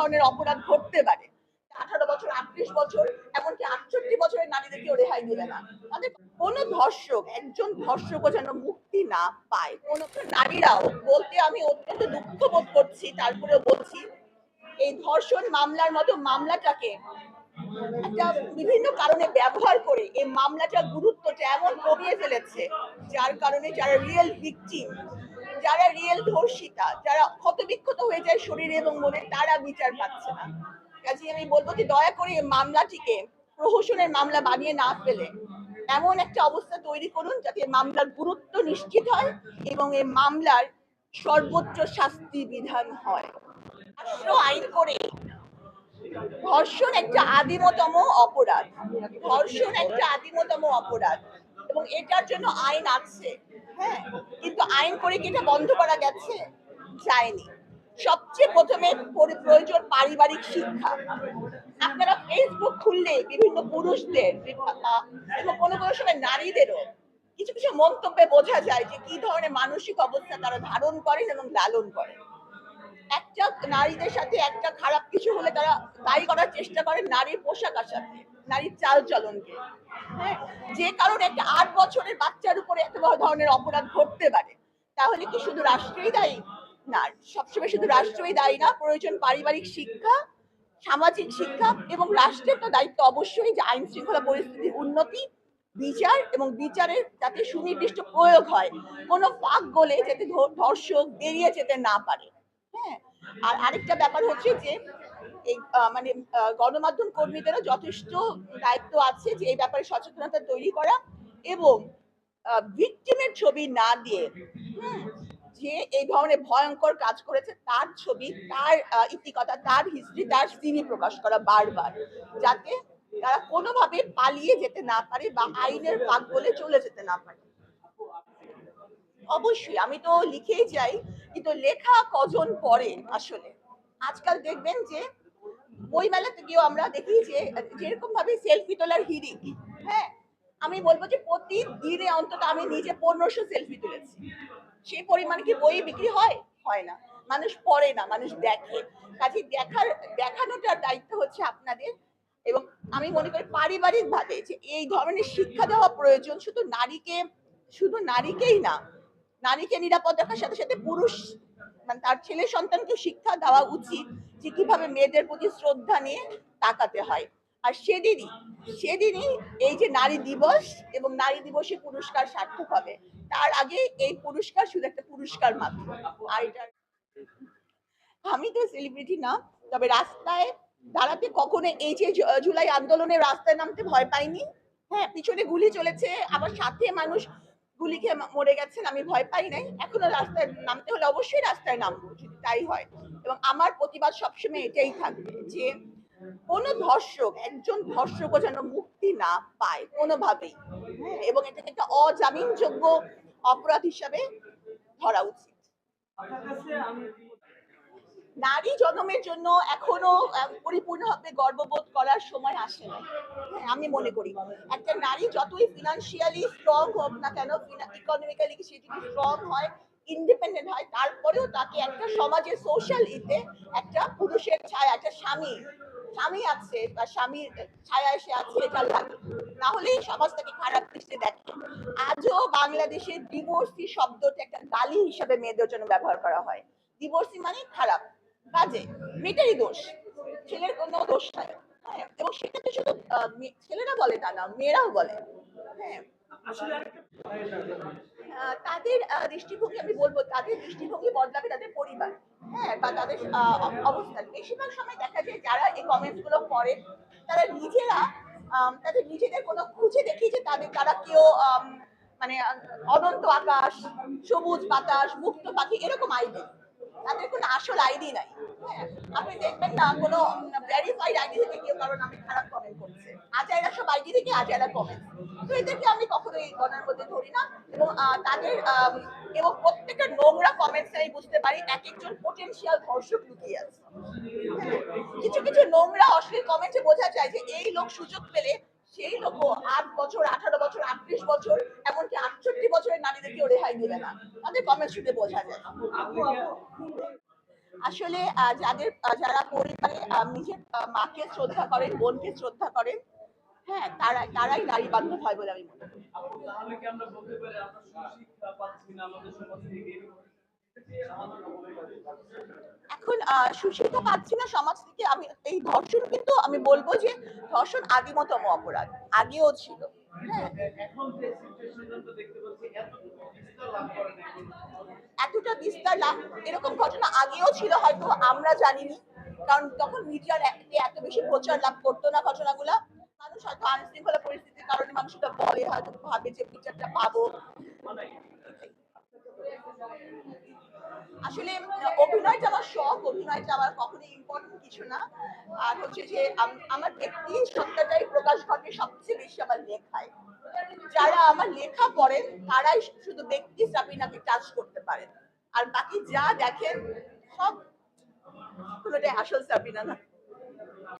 ধরনের অপরাধ ঘটতে পারে। আঠারো বছর, আটত্রিশ বছর, এমনকি আটষট্টি বছরের নারীদেরকেও রেহাই দিবে না। তাদের কোনো ধর্ষক, একজন ধর্ষকও যেন মুক্তি না পায়। কোনো নারীরাও বলতে আমি অত্যন্ত দুঃখ বোধ করছি, তারপরেও বলছি, এই ধর্ষণ মামলার মতো মামলাটাকে একটা বিভিন্ন কারণে ব্যবহার করে এই মামলাটার গুরুত্বটা এমন কমিয়ে ফেলেছে, যার কারণে যারা রিয়েল ভিকটিম যারা রিয়েল ধর্ষিতা, যারা ক্ষতবিক্ষত হয়ে যায় শরীরে এবং মনে, তারা বিচার পাচ্ছে না। কাজে আমি বলব যে দয়া করে মামলাটিকে, প্রহসনের মামলা বানিয়ে না ফেলে। এমন একটা অবস্থা তৈরি করুন যাতে মামলার গুরুত্ব নিশ্চিত হয় এবং এই মামলার সর্বোচ্চ শাস্তি বিধান হয়। আইন করে ধর্ষণ একটা আদিমতম অপরাধ। ধর্ষণ একটা আদিমতম অপরাধ এবং এটার জন্য আইন আছে। হ্যাঁ? আইন করে কি এটা বন্ধ করা গেছে? যায়নি। সবচেয়ে প্রথমে প্রয়োজন পারিবারিক শিক্ষা। আপনারা ফেসবুক খুললে বিভিন্ন পুরুষদের এবং কোনো কোনো সময় নারীদেরও কিছু কিছু মন্তব্যে বোঝা যায় যে কি ধরনের মানসিক অবস্থা তারা ধারণ করেন এবং লালন করেন। একটা নারীদের সাথে একটা খারাপ কিছু হলে তারা দায়ী করার চেষ্টা করে নারীর পোশাক আশাককে নারীর চাল চলনকে। হ্যাঁ যে কারণে একটা আট বছরের বাচ্চার উপরে এত বড় ধরনের অপরাধ ঘটতে পারে। তাহলে কি শুধু রাষ্ট্রই দায়ী? না, সবসময় শুধু রাষ্ট্রই দায়ী না, প্রয়োজন পারিবারিক শিক্ষা, সামাজিক শিক্ষা এবং রাষ্ট্রের তো দায়িত্ব অবশ্যই যে আইন শৃঙ্খলা পরিস্থিতির উন্নতি, বিচার এবং বিচারের যাতে সুনির্দিষ্ট প্রয়োগ হয়। কোনো ফাঁক গলে যাতে ধর্ষক বেরিয়ে যেতে না পারে। হ্যাঁ? আর আরেকটা ব্যাপার হচ্ছে যে, এই মানে গণমাধ্যম কর্মীদেরও যথেষ্ট দায়িত্ব আছে যে এই ব্যাপারে সচেতনতা তৈরি করা এবং ভিকটিমের ছবি না দিয়ে যে এই ধরনের ভয়ঙ্কর কাজ করেছে, তার ছবি, তার ইতিকথা, তার হিস্ট্রি তার সিভি প্রকাশ করা বারবার, যাতে তারা কোনোভাবে পালিয়ে যেতে না পারে বা আইনের ফাঁক বলে চলে যেতে না পারে। অবশ্যই আমি তো লিখেই যাই, কিন্তু লেখা কজন পড়ে আসলে? আজকাল দেখবেন যে বইমেলাতে গিয়েও আমরা দেখি যে যেরকম ভাবে সেলফি তোলার হিরিক হ্যাঁ? আমি বলব যে প্রতিদিনে অন্তত আমি নিজে পনেরোশো সেলফি তুলেছি। সেই পরিমাণে কি বই বিক্রি হয়? হয় না। মানুষ পড়ে না, মানুষ দেখে। কাজে দেখার, দেখানোটার দায়িত্ব হচ্ছে আপনাদের। এবং আমি মনে করি পারিবারিক ভাবে যে এই ধরনের শিক্ষা দেওয়া প্রয়োজন শুধু নারীকে, শুধু নারীকেই না, নারীকে নিরাপদ রাখার সাথে সাথে পুরুষ মানে তার ছেলে সন্তানকে শিক্ষা দেওয়া উচিত যে কীভাবে মেয়েদের প্রতি শ্রদ্ধা নিয়ে তাকাতে হয়। আর সেদিনই সেদিনই এই যে নারী দিবস এবং নারী দিবসে পুরস্কার সার্থক হবে। তার আগে এই পুরস্কার শুধু একটা পুরস্কার মাত্র। আর এটা আমি তো সেলিব্রিটি না, তবে রাস্তায় দাঁড়াতে কখনো এই যে জুলাই আন্দোলনে রাস্তায় নামতে ভয় পাইনি। হ্যাঁ পিছনে গুলি চলেছে, আবার সাথে মানুষ গুলি খেয়ে মরে গেছেন, আমি ভয় পাই নাই। এখনও রাস্তায় নামতে হলে অবশ্যই রাস্তায় নামবো, যদি তাই হয়। এবং আমার প্রতিবাদ সবসময় এটাই থাকবে যে কোন ধর্ষক একজন ধর্ষকও যেন মুক্তি না পায় কোনোভাবেই। হ্যাঁ এবং এটাকে একটা অজামিনযোগ্য অপরাধ হিসাবে ধরা উচিত। নারী জন্মের জন্য এখনও পরিপূর্ণভাবে গর্ববোধ করার সময় আসে না হ্যাঁ, আমি মনে করি একটা নারী যতই ফিনান্সিয়ালি স্ট্রং হোক না কেন ইকোনমিক্যালি সে যদি স্ট্রং হয় ইন্ডিপেন্ডেন্ট হয় তারপরেও তাকে একটা সমাজের সোশ্যাল ইতে একটা পুরুষের ছায়া একটা স্বামী স্বামী আছে বা স্বামীর ছায়া এসে আছে এটা লাগে। না হলেই সমাজ তাকে খারাপ দৃষ্টি দেখে। আজও বাংলাদেশে ডিভোর্সি শব্দটা একটা গালি হিসাবে মেয়েদের জন্য ব্যবহার করা হয়। ডিভোর্সি মানে খারাপ বাজে মেয়েটারই দোষ ছেলের কোনো দোষ নাই। হ্যাঁ, এবং সেটাতে শুধু আহ, ছেলেরা বলে তা না মেয়েরাও বলে। হ্যাঁ। তাদের দৃষ্টিভঙ্গি আমি বলব তাদের দৃষ্টিভঙ্গি বদলাবে তাদের পরিবার। হ্যাঁ বা তাদের অবস্থান বেশিরভাগ সময় দেখা যায় যারা এই কমেন্টসগুলো করে তারা নিজেরা তাদের নিজেদের কোনো খুঁজে দেখি যে তাদের তারা কেউ মানে অনন্ত আকাশ সবুজ বাতাস মুক্ত পাখি এরকম আইডি তাদের কোনো আসল আইডি নাই। হ্যাঁ আপনি দেখবেন না কোনো ভেরিফাইড আইডি থেকে কেউ কারও নামে খারাপ কমেন্ট করছে। আজাইরা সব আইডি থেকে আজাইরা কমেন্ট তো এদেরকে আমি কখনোই গণার মধ্যে ধরি না এবং তাদের আম, এবং প্রত্যেকটা নোংরা কমেন্টস আমি বুঝতে পারি, এক একজন পোটেনশিয়াল ধর্ষক লুকিয়ে আছে। কিছু কিছু নোংরা, অশ্লীল কমেন্টে বোঝা যায় যে এই লোক সুযোগ পেলে সেই লোকও আট বছর, আঠারো বছর, আটত্রিশ বছর, এমনকি আটষট্টি বছরের নারীদেরকেও রেহাই দিবে না। তাদের কমেন্ট শুনে বোঝা যায়। আসলে যাদের যারা পরিবারে নিজের মাকে শ্রদ্ধা করেন, বোনকে শ্রদ্ধা করেন হ্যাঁ তারা তারাই নারী বান্ধব হয় বলে আমি মনে করি। এখন সুশিক্ষা পাচ্ছি না সমাজ থেকে আমি এই ধর্ষণ কিন্তু আমি বলব যে ধর্ষণ আদিমতম অপরাধ আগেও ছিল। হ্যাঁ। এতটা বিস্তার লাভ এরকম ঘটনা আগেও ছিল হয়তো আমরা জানিনি কারণ তখন মিডিয়ার এত বেশি প্রচার লাভ করতো না ঘটনাগুলা। মানুষ হয়তো আইনশৃঙ্খলা পরিস্থিতির কারণে মানুষ এটা ভয়ে হয়তো ভাবে যে বিচারটা পাবো। আসলে আহ, অভিনয়টা আমার শখ অভিনয়টা আমার কখনোই ইম্পর্টেন্ট কিছু না। আর হচ্ছে যে আমার ব্যক্তি সত্তাটাই প্রকাশ ঘটে সবচেয়ে বেশি আমার লেখায়। যারা আমার লেখা পড়েন তারাই শুধু ব্যক্তি সাবিনাকে টাচ করতে পারেন। আর বাকি যা দেখেন সব কোনোটাই আসল সাবিনা না।